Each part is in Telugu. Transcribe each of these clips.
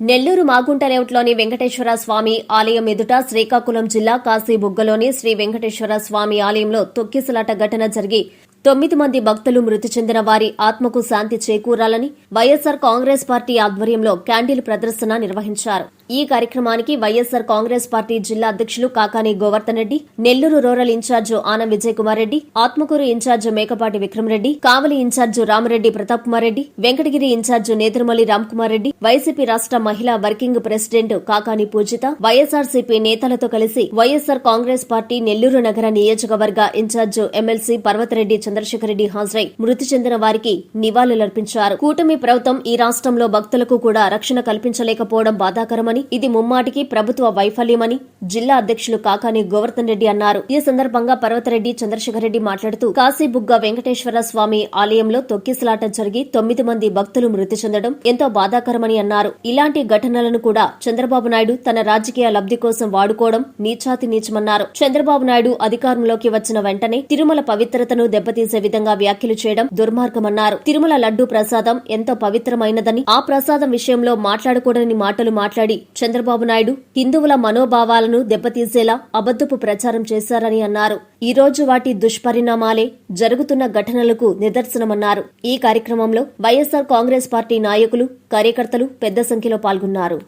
నెల్లూరు మాగుంట లేఅవుట్లోని వెంకటేశ్వర స్వామి ఆలయం ఎదుట శ్రీకాకుళం జిల్లా కాశీబుగ్గలోని శ్రీ వెంకటేశ్వర స్వామి ఆలయంలో తొక్కిసలాట ఘటన జరిగి తొమ్మిది మంది భక్తులు మృతి చెందిన వారి ఆత్మకు శాంతి చేకూరాలని వైఎస్సార్ కాంగ్రెస్ పార్టీ ఆధ్వర్యంలో క్యాండిల్ ప్రదర్శన నిర్వహించారు. ఈ కార్యక్రమానికి వైఎస్సార్ కాంగ్రెస్ పార్టీ జిల్లా అధ్యక్షులు Kakani Govardhan Reddy Nellore rural incharge Anam Vijay Kumar Reddy Atmakur incharge Mekapati Vikramreddy Kavali incharge Ramareddy Pratap Kumar Reddy Venkatagiri incharge Nethramali Ramkumar Reddy YCP రాష్ట్ర మహిళా working president Kakani Poojitha YSRCP నేతలతో కలిసి వైఎస్సార్ కాంగ్రెస్ పార్టీ నెల్లూరు నగర నియోజకవర్గ ఇన్ఛార్జ్ ఎమ్మెల్సీ పర్వతరెడ్డి చంద్రశేఖర్ రెడ్డి హాజరై మృతి చెందిన వారికి నివాళులర్పించారు. కూటమి ప్రభుత్వం ఈ రాష్ట్రంలో భక్తులకు కూడా రక్షణ కల్పించలేకపోవడం బాధాకరమని ఇది ముమ్మాటికి ప్రభుత్వ వైఫల్యమని జిల్లా అధ్యక్షులు కాకాని గోవర్ధన్ రెడ్డి అన్నారు. ఈ సందర్భంగా పర్వతరెడ్డి చంద్రశేఖర్ రెడ్డి మాట్లాడుతూ కాశీబుగ్గ వెంకటేశ్వర స్వామి ఆలయంలో తొక్కిసలాట జరిగి తొమ్మిది మంది భక్తులు మృతి చెందడం ఎంతో బాధాకరమని అన్నారు. ఇలాంటి ఘటనలను కూడా చంద్రబాబు నాయుడు తన రాజకీయ లబ్ధి కోసం వాడుకోవడం నీచాతి నీచమన్నారు. చంద్రబాబు నాయుడు అధికారంలోకి వచ్చిన వెంటనే తిరుమల పవిత్రతను దెబ్బతీసే విధంగా వ్యాఖ్యలు చేయడం దుర్మార్గమన్నారు. తిరుమల లడ్డూ ప్రసాదం ఎంతో పవిత్రమైనదని ఆ ప్రసాదం విషయంలో మాట్లాడకూడని మాటలు మాట్లాడి చంద్రబాబు నాయుడు హిందువుల మనోభావాలను దెబ్బతీసేలా అబద్దపు ప్రచారం చేశారని అన్నారు. ఈ రోజు వాటి దుష్పరిణామాలే జరుగుతున్న ఘటనలకు నిదర్శనమన్నారు. ఈ కార్యక్రమంలో వైఎస్సార్ కాంగ్రెస్ పార్టీ నాయకులు కార్యకర్తలు పెద్ద సంఖ్యలో పాల్గొన్నారు.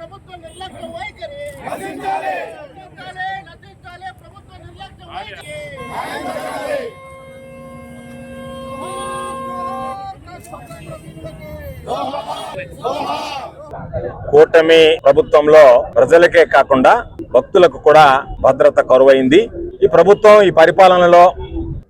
ప్రభుత్వం నిర్లక్ష్యం వైఖరి నశించాలి నశించాలి ప్రభుత్వ నిర్లక్ష్య వైఖరి కూటమి ప్రభుత్వంలో ప్రజలకే కాకుండా భక్తులకు కూడా భద్రత కరువైంది. ఈ ప్రభుత్వం ఈ పరిపాలనలో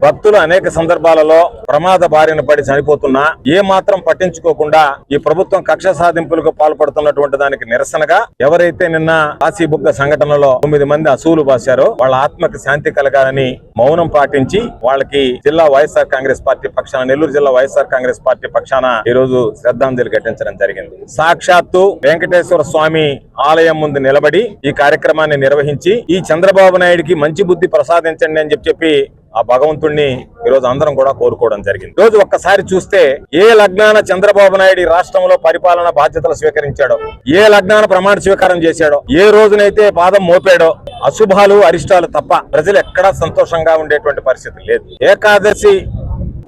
భక్తులు అనేక సందర్భాలలో ప్రమాద బారిన పడి చనిపోతున్నా ఏ మాత్రం పట్టించుకోకుండా ఈ ప్రభుత్వం కక్ష సాధింపులకు పాల్పడుతున్నటువంటి దానికి నిరసనగా ఎవరైతే నిన్న కాశీబుగ్గ సంఘటనలో తొమ్మిది మంది అసూలు బాశారో వాళ్ళ ఆత్మకి శాంతి కలగాలని మౌనం పాటించి వాళ్ళకి జిల్లా వైఎస్ఆర్ కాంగ్రెస్ పార్టీ పక్షాన నెల్లూరు జిల్లా వైఎస్ఆర్ కాంగ్రెస్ పార్టీ పక్షాన ఈ రోజు శ్రద్ధాంజలి ఘటించడం జరిగింది. సాక్షాత్తు వెంకటేశ్వర స్వామి ఆలయం ముందు నిలబడి ఈ కార్యక్రమాన్ని నిర్వహించి ఈ చంద్రబాబు నాయుడికి మంచి బుద్ధి ప్రసాదించండి అని చెప్పి చెప్పి ఆ భగవంతుణ్ణి ఈరోజు రోజు అందరం కూడా కోరుకోవడం జరిగింది. రోజు ఒక్కసారి చూస్తే ఏ లగ్నాన చంద్రబాబు నాయుడు రాష్ట్రంలో పరిపాలన బాధ్యతలు స్వీకరించాడో ఏ లగ్నాన ప్రమాణ స్వీకారం చేశాడో ఏ రోజునైతే పాదం మోపాడో అశుభాలు అరిష్టాలు తప్ప ప్రజలు ఎక్కడా సంతోషంగా ఉండేటువంటి పరిస్థితి లేదు. ఏకాదశి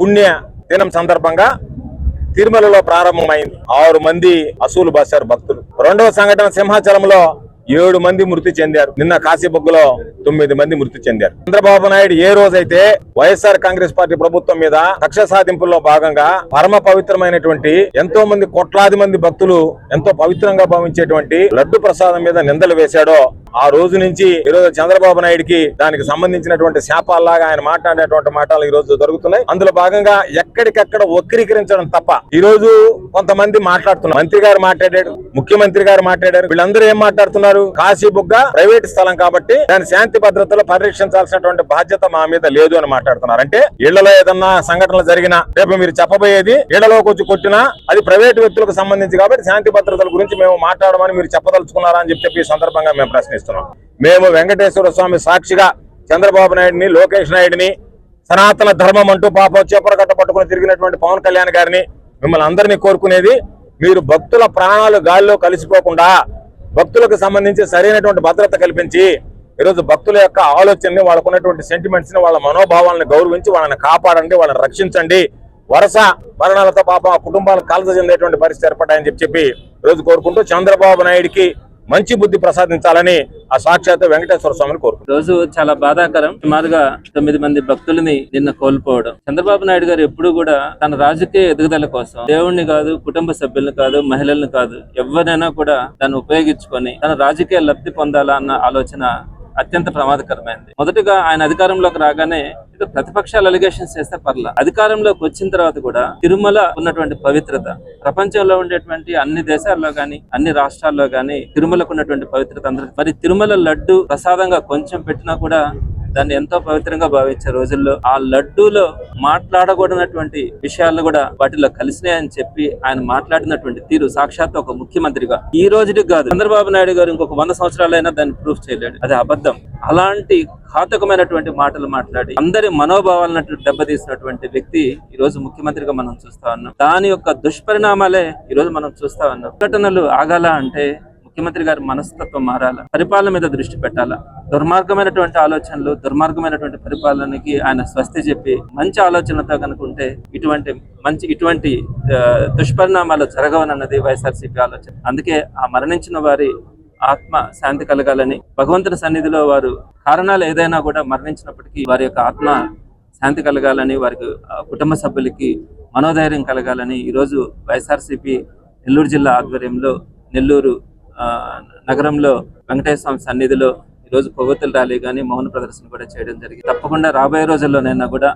పుణ్య దినం సందర్భంగా తిరుమలలో ప్రారంభమైంది. ఆరు మంది అసూలు బాశారు భక్తులు. రెండవ సంఘటన సింహాచలంలో ఏడు మంది మృతి చెందారు. నిన్న కాశీబొగ్గులో తొమ్మిది మంది మృతి చెందారు. చంద్రబాబు నాయుడు ఏ రోజైతే వైఎస్ఆర్ కాంగ్రెస్ పార్టీ ప్రభుత్వం మీద కక్ష సాధింపుల్లో భాగంగా పరమ పవిత్రమైనటువంటి ఎంతో మంది కోట్లాది మంది భక్తులు ఎంతో పవిత్రంగా భావించేటువంటి లడ్డు ప్రసాదం మీద నిందలు వేశాడో ఆ రోజు నుంచి ఈ రోజు చంద్రబాబు నాయుడుకి దానికి సంబంధించినటువంటి శాపాల్లాగా ఆయన మాట్లాడేటువంటి మాటలు ఈ రోజు జరుగుతున్నాయి. అందులో భాగంగా ఎక్కడికక్కడ వక్రీకరించడం తప్ప ఈ రోజు కొంతమంది మాట్లాడుతున్నారు. మంత్రి గారు మాట్లాడాడు ముఖ్యమంత్రి గారు మాట్లాడారు. వీళ్ళందరూ ఏం మాట్లాడుతున్నారు? కాశీ బుగ్గ ప్రైవేట్ స్థలం కాబట్టి దాని శాంతి భద్రతలు పరిరక్షించాల్సినటువంటి బాధ్యత మా మీద లేదు అని మాట్లాడుతున్నారు. అంటే ఇళ్ళలో ఏదన్నా సంఘటనలు జరిగినా రేపు మీరు చెప్పబోయేది ఇళ్ళలోకి వచ్చి కొట్టినా అది ప్రైవేట్ వ్యక్తులకు సంబంధించి కాబట్టి శాంతి భద్రతల గురించి మేము మాట్లాడమని మీరు చెప్పదలుచుకున్నారా అని చెప్పి ఈ సందర్భంగా మేము ప్రశ్నిస్తున్నాం మేము వెంకటేశ్వర స్వామి సాక్షిగా చంద్రబాబు నాయుడిని లోకేష్ నాయుడిని సనాతన ధర్మం అంటూ పాప చేపల కట్ట పట్టుకుని తిరిగినటువంటి పవన్ కళ్యాణ్ గారిని మిమ్మల్ని అందరినీ కోరుకునేది మీరు భక్తుల ప్రాణాలు గాలిలో కలిసిపోకుండా భక్తులకు సంబంధించి సరైనటువంటి భద్రత కల్పించి ఈరోజు భక్తుల యొక్క ఆలోచనని వాళ్ళకున్నటువంటి సెంటిమెంట్స్ని వాళ్ళ మనోభావాలను గౌరవించి వాళ్ళని కాపాడండి వాళ్ళని రక్షించండి. వరుస మరణాలతో పాపం ఆ కుటుంబాలకు కలత చెందేటువంటి పరిస్థితి ఏర్పడ్డాయని చెప్పి చెప్పి ఈరోజు కోరుకుంటూ చంద్రబాబు నాయుడికి మంచి బుద్ధి ప్రసాదించాలని ఆ సాక్షాత్ వెంకటేశ్వర స్వామిని కోరు రోజు చాలా బాధాకరం. సుమారుగా తొమ్మిది మంది భక్తులని నిన్న కోల్పోవడం. చంద్రబాబు నాయుడు గారు ఎప్పుడు కూడా తన రాజకీయ ఎదుగుదల కోసం దేవుణ్ణి కాదు కుటుంబ సభ్యులను కాదు మహిళలను కాదు ఎవరైనా కూడా దాన్ని ఉపయోగించుకొని తన రాజకీయ లబ్ధి పొందాలా అన్న ఆలోచన అత్యంత ప్రమాదకరమైనది మొదటగా ఆయన అధికారంలోకి రాగానే ఇక ప్రతిపక్షాలు అలిగేషన్స్ చేస్తే పర్ల. అధికారంలోకి వచ్చిన తర్వాత కూడా తిరుమల ఉన్నటువంటి పవిత్రత ప్రపంచంలో ఉండేటువంటి అన్ని దేశాల్లో గాని అన్ని రాష్ట్రాల్లో గాని తిరుమలకు ఉన్నటువంటి పవిత్రత అందరూ మరి తిరుమల లడ్డు ప్రసాదంగా కొంచెం పెట్టినా కూడా దాన్ని ఎంతో పవిత్రంగా భావించే రోజుల్లో ఆ లడ్డూలో మాట్లాడకూడనటువంటి విషయాలను కూడా వాటిలో కలిసినాయని చెప్పి ఆయన మాట్లాడినటువంటి తీరు సాక్షాత్ ఒక ముఖ్యమంత్రిగా ఈ రోజుకి కాదు. చంద్రబాబు నాయుడు గారు ఇంకొక వంద సంవత్సరాలైనా దాన్ని ప్రూఫ్ చేయలేడు. అది అబద్ధం. అలాంటి ఘాతకమైనటువంటి మాటలు మాట్లాడి అందరి మనోభావాలను దెబ్బతీసినటువంటి వ్యక్తి ఈ రోజు ముఖ్యమంత్రిగా మనం చూస్తా ఉన్నాం. దాని యొక్క దుష్పరిణామాలే ఈ రోజు మనం చూస్తా ఉన్నాం. ఘటనలు ఆగాల అంటే ముఖ్యమంత్రి గారి మనస్తత్వం మారాలా? పరిపాలన మీద దృష్టి పెట్టాలా? దుర్మార్గమైనటువంటి ఆలోచనలు దుర్మార్గమైనటువంటి పరిపాలనకి ఆయన స్వస్తి చెప్పి మంచి ఆలోచనతో కనుకుంటే ఇటువంటి మంచి ఇటువంటి దుష్పరిణామాలు జరగవనన్నది వైఎస్ఆర్సీపీ ఆలోచన. అందుకే ఆ మరణించిన వారి ఆత్మ శాంతి కలగాలని భగవంతుని సన్నిధిలో వారు కారణాలు ఏదైనా కూడా మరణించినప్పటికీ వారి యొక్క ఆత్మ శాంతి కలగాలని వారికి కుటుంబ సభ్యులకి మనోధైర్యం కలగాలని ఈరోజు వైఎస్ఆర్సీపీ నెల్లూరు జిల్లా ఆధ్వర్యంలో నెల్లూరు నగరంలో వెంకటేశ్వర స్వామి సన్నిధిలో ఈరోజు కొవ్వొత్తుల ర్యాలీ కానీ మౌన ప్రదర్శన కూడా చేయడం జరిగింది. తప్పకుండా రాబోయే రోజుల్లోనైనా కూడా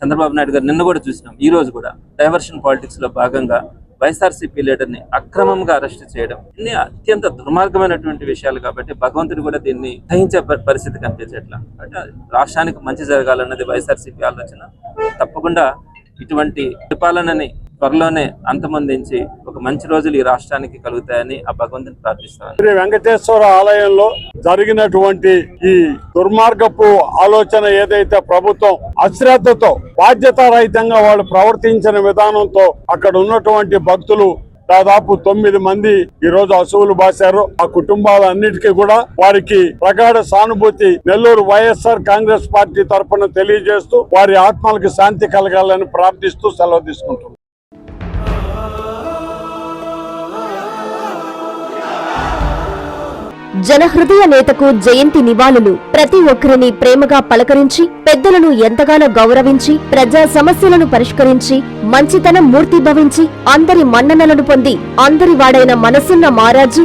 చంద్రబాబు నాయుడు గారు నిన్న కూడా చూసినాం. ఈ రోజు కూడా డైవర్షన్ పాలిటిక్స్లో భాగంగా వైఎస్ఆర్సీపీ లీడర్ని అక్రమంగా అరెస్ట్ చేయడం ఇన్ని అత్యంత దుర్మార్గమైనటువంటి విషయాలు కాబట్టి భగవంతుడు కూడా దీన్ని సహించే పరిస్థితి కనిపించట్లా. అంటే రాష్ట్రానికి మంచి జరగాలన్నది వైఎస్ఆర్సీపీ ఆలోచన. తప్పకుండా ఇటువంటి పరిపాలనని త్వరలోనే అంతమొందించి ఒక మంచి రోజులు ఈ రాష్ట్రానికి కలుగుతాయని ఆ భగవంతుని ప్రార్థిస్తాను శ్రీ వెంకటేశ్వర ఆలయంలో జరిగినటువంటి ఈ దుర్మార్గపు ఆలోచన ఏదైతే ప్రభుత్వం అశ్రద్ధతో బాధ్యతారహితంగా వాళ్ళు ప్రవర్తించిన విధానంతో అక్కడ ఉన్నటువంటి భక్తులు దాదాపు తొమ్మిది మంది ఈ రోజు అసువులు బాశారు. ఆ కుటుంబాలన్నిటికీ కూడా వారికి ప్రగాఢ సానుభూతి నెల్లూరు వైఎస్ఆర్ కాంగ్రెస్ పార్టీ తరఫున తెలియజేస్తూ వారి ఆత్మలకు శాంతి కలగాలని ప్రార్థిస్తూ సెలవు తీసుకుంటున్నారు జనహృదయ నేతకు జయంతి నివాళులు. ప్రతి ఒక్కరిని ప్రేమగా పలకరించి పెద్దలను ఎంతగానో గౌరవించి ప్రజా సమస్యలను పరిష్కరించి మంచితనం మూర్తిభవించి అందరి మన్ననలను పొంది అందరి వాడైన మనసున్న మారాజు